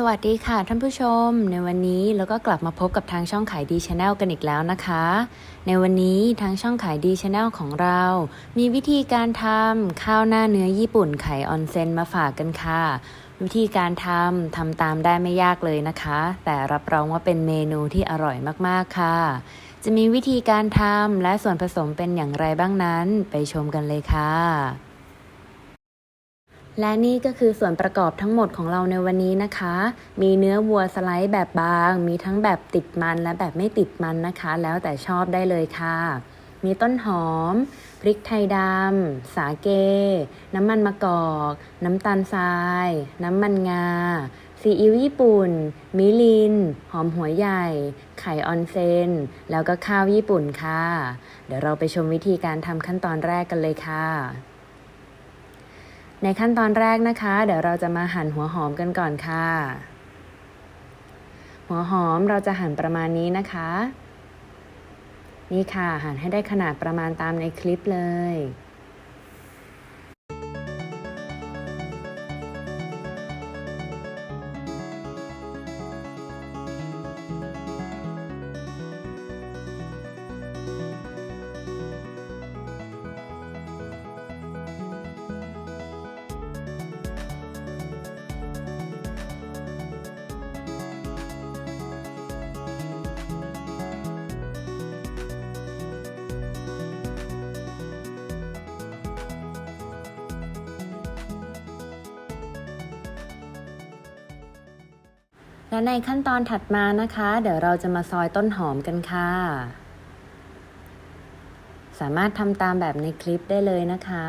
สวัสดีค่ะท่านผู้ชม ในวันนี้เราก็กลับมาพบกับทางช่องขายดีชาแนลกันอีกแล้วนะคะ ในวันนี้ทางช่องขายดีชาแนลของเรา มีวิธีการทำข้าวหน้าเนื้อญี่ปุ่นไข่ออนเซนมาฝากกันค่ะ วิธีการทำทำตามได้ไม่ยากเลยนะคะ แต่รับรองว่าเป็นเมนูที่อร่อยมากๆค่ะ จะมีวิธีการทำและส่วนผสมเป็นอย่างไรบ้างนั้น ไปชมกันเลยค่ะ และนี่ก็คือส่วนประกอบทั้งหมดของเราในวันนี้นะคะ มีเนื้อวัวสไลด์แบบบาง มีทั้งแบบติดมันและแบบไม่ติดมันนะคะ แล้วแต่ชอบได้เลยค่ะ มีต้นหอม พริกไทยดำ สาเก น้ำมันมะกอก น้ำตาลทราย น้ำมันงา ซีอิ๊วญี่ปุ่น มิลิน หอมหัวใหญ่ ไข่ออนเซน แล้วก็ข้าวญี่ปุ่นค่ะ เดี๋ยวเราไปชมวิธีการทำขั้นตอนแรกกันเลยค่ะ ในขั้นตอนแรกนะคะ เดี๋ยวเราจะมาหั่นหัวหอมกันก่อนค่ะ หัวหอมเราจะหั่นประมาณนี้นะคะ นี่ค่ะหั่นให้ได้ขนาดประมาณตามในคลิปเลย และในขั้นตอนถัดมานะคะ เดี๋ยวเราจะมาซอยต้นหอมกันค่ะ สามารถทำตามแบบในคลิปได้เลยนะคะ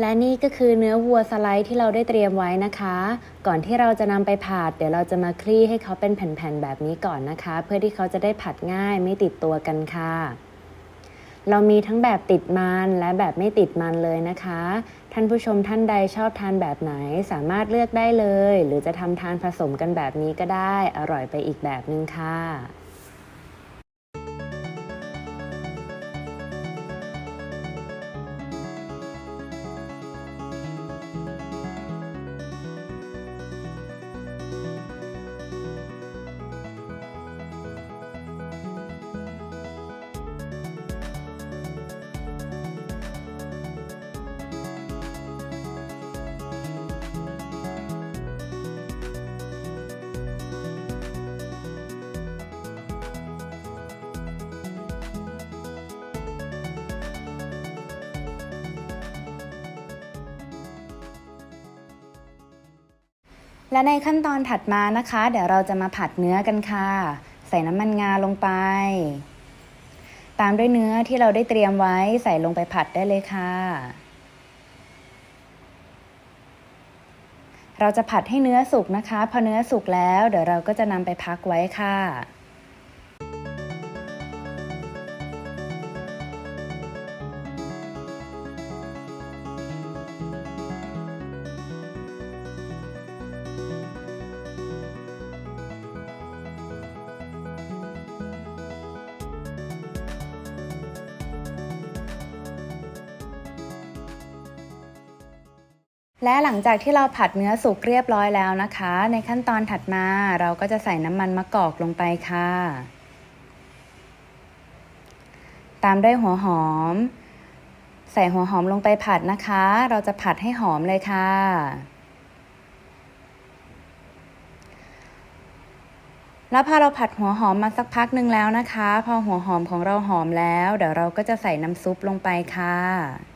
และนี่ก็คือเนื้อวัวสไลด์ที่เราได้เตรียมไว้นะคะ ก่อนที่เราจะนำไปผัด เดี๋ยวเราจะมาคลี่ให้เขาเป็นแผ่นๆแบบนี้ก่อนนะคะ เพื่อที่เขาจะได้ผัดง่ายไม่ติดตัวกันค่ะ เรามีทั้งแบบติดมันและแบบไม่ติดมันเลยนะคะ ท่านผู้ชมท่านใดชอบทานแบบไหนสามารถเลือกได้เลย หรือจะทำทานผสมกันแบบนี้ก็ได้ อร่อยไปอีกแบบนึงค่ะ และในขั้นตอนถัดมานะคะ เดี๋ยวเราจะมาผัดเนื้อกันค่ะ ใส่น้ำมันงาลงไป ตามด้วยเนื้อที่เราได้เตรียมไว้ใส่ลงไปผัดได้เลยค่ะ เราจะผัดให้เนื้อสุกนะคะ พอเนื้อสุกแล้ว เดี๋ยวเราก็จะนำไปพักไว้ค่ะ และหลังจากที่เราผัดเนื้อสุกเรียบร้อยแล้วนะคะ ในขั้นตอนถัดมาเราก็จะใส่น้ำมันมะกอกลงไปค่ะ ตามด้วยหัวหอม ใส่หัวหอมลงไปผัดนะคะ เราจะผัดให้หอมเลยค่ะ แล้วพอเราผัดหัวหอมมาสักพักหนึ่งแล้วนะคะ พอหัวหอมของเราหอมแล้ว เดี๋ยวเราก็จะใส่น้ำซุปลงไปค่ะ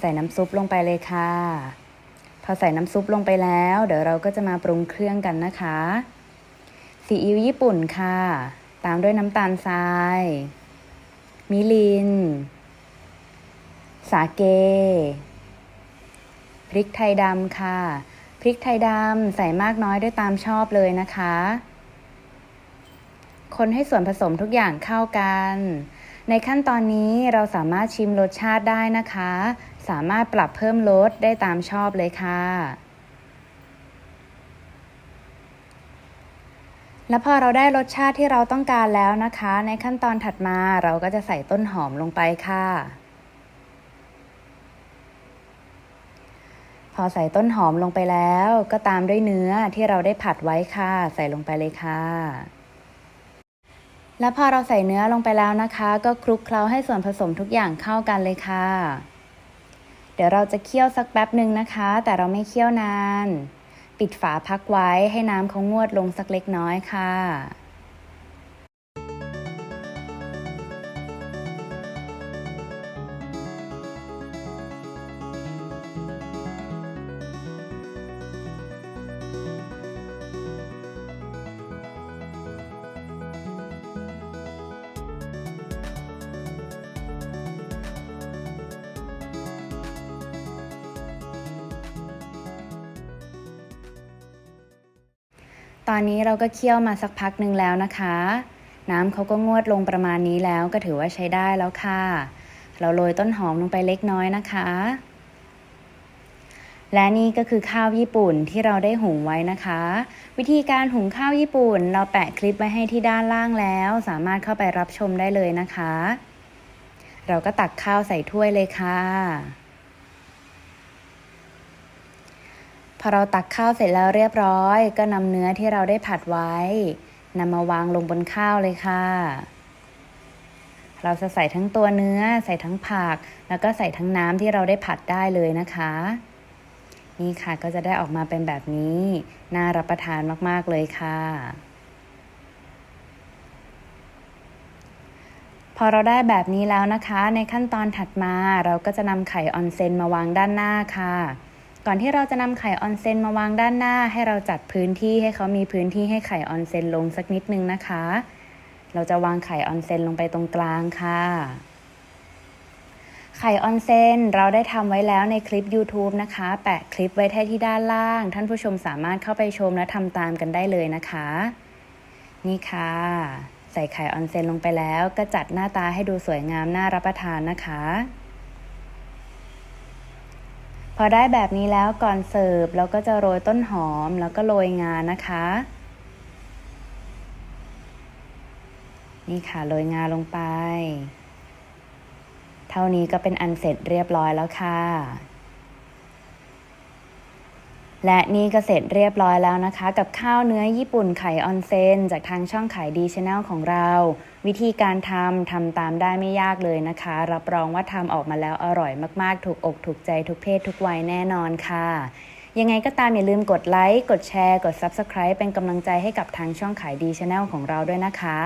ใส่น้ำซุปลงไปเลยค่ะ พอใส่น้ำซุปลงไปแล้ว เดี๋ยวเราก็จะมาปรุงเครื่องกันนะคะซีอิ๊วญี่ปุ่นค่ะ ตามด้วยน้ำตาลทราย มิลิน สาเก พริกไทยดำค่ะ พริกไทยดำใส่มากน้อยด้วยตามชอบเลยนะคะ คนให้ส่วนผสมทุกอย่างเข้ากันในขั้นตอนนี้เราสามารถชิมรสชาติได้นะคะ สามารถปรับเพิ่มรสได้ตามชอบเลยค่ะ แล้วพอเราได้รสชาติที่เราต้องการแล้วนะคะ ในขั้นตอนถัดมาเราก็จะใส่ต้นหอมลงไปค่ะ พอใส่ต้นหอมลงไปแล้วก็ตามด้วยเนื้อที่เราได้ผัดไว้ค่ะ ใส่ลงไปเลยค่ะแล้วพอเราใส่เนื้อลงไปแล้วนะคะ ก็คลุกเคล้าให้ส่วนผสมทุกอย่างเข้ากันเลยค่ะ ดี๋ยวเราจะเคี่ยวสักแป๊บหนึ่งนะคะ แต่เราไม่เคี่ยวนาน ปิดฝาพักไว้ให้น้ำเขางวดลงสักเล็กน้อยค่ะ ตอนนี้เราก็เคี่ยวมาสักพักหนึ่งแล้วนะคะ น้ำเขาก็งวดลงประมาณนี้แล้วก็ถือว่าใช้ได้แล้วค่ะ เราโรยต้นหอมลงไปเล็กน้อยนะคะ และนี่ก็คือข้าวญี่ปุ่นที่เราได้หุงไว้นะคะ วิธีการหุงข้าวญี่ปุ่น เราแปะคลิปไว้ให้ที่ด้านล่างแล้ว สามารถเข้าไปรับชมได้เลยนะคะ เราก็ตักข้าวใส่ถ้วยเลยค่ะ พอเราตักข้าวเสร็จแล้วเรียบร้อย ก็นำเนื้อที่เราได้ผัดไว้นำมาวางลงบนข้าวเลยค่ะ เราจะใส่ทั้งตัวเนื้อ ใส่ทั้งผัก แล้วก็ใส่ทั้งน้ำที่เราได้ผัดได้เลยนะคะ นี่ค่ะก็จะได้ออกมาเป็นแบบนี้ น่ารับประทานมากๆเลยค่ะ พอเราได้แบบนี้แล้วนะคะ ในขั้นตอนถัดมาเราก็จะนำไข่ออนเซนมาวางด้านหน้าค่ะ ก่อนที่เราจะนำไข่ออนเซนมาวางด้านหน้า ให้เราจัดพื้นที่ให้เขามีพื้นที่ให้ไข่ออนเซนลงสักนิดนึงนะคะ เราจะวางไข่ออนเซนลงไปตรงกลางค่ะ ไข่ออนเซนเราได้ทำไว้แล้วในคลิป YouTube นะคะ แปะคลิปไว้ที่ด้านล่าง ท่านผู้ชมสามารถเข้าไปชมและทำตามกันได้เลยนะคะ นี่ค่ะ ใส่ไข่ออนเซนลงไปแล้วก็จัดหน้าตาให้ดูสวยงามน่ารับประทานนะคะ อได้แบบนี้แล้วก่อนเสิร์ฟเราก็จะโรยต้นหอมแล้วก็โรยงานะคะ นี่ค่ะโรยงาลงไป เท่านี้ก็เป็นอันเสร็จเรียบร้อยแล้วค่ะ และนี่ก็เสร็จเรียบร้อยแล้วนะคะ กับข้าวเนื้อญี่ปุ่นไข่ออนเซนจากทางช่องขายดีช anel ของเรา วิธีการทำทำตามได้ไม่ยากเลยนะคะ รับรองว่าทำออกมาแล้วอร่อยมากๆ ถูกอกถูกใจทุกเพศทุกวัยแน่นอนค่ะ ยังไงก็ตามอย่าลืมกดไลค์ กดแชร์ กด Subscribe เป็นกำลังใจให้กับทางช่องขายดีช anel ของเราด้วยนะคะ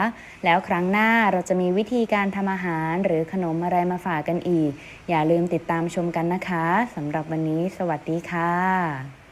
แล้วครั้งหน้าเราจะมีวิธีการทำอาหารหรือขนมอะไรมาฝากกันอีก อย่าลืมติดตามชมกันนะคะสำหรับวันนี้ สวัสดีค่ะ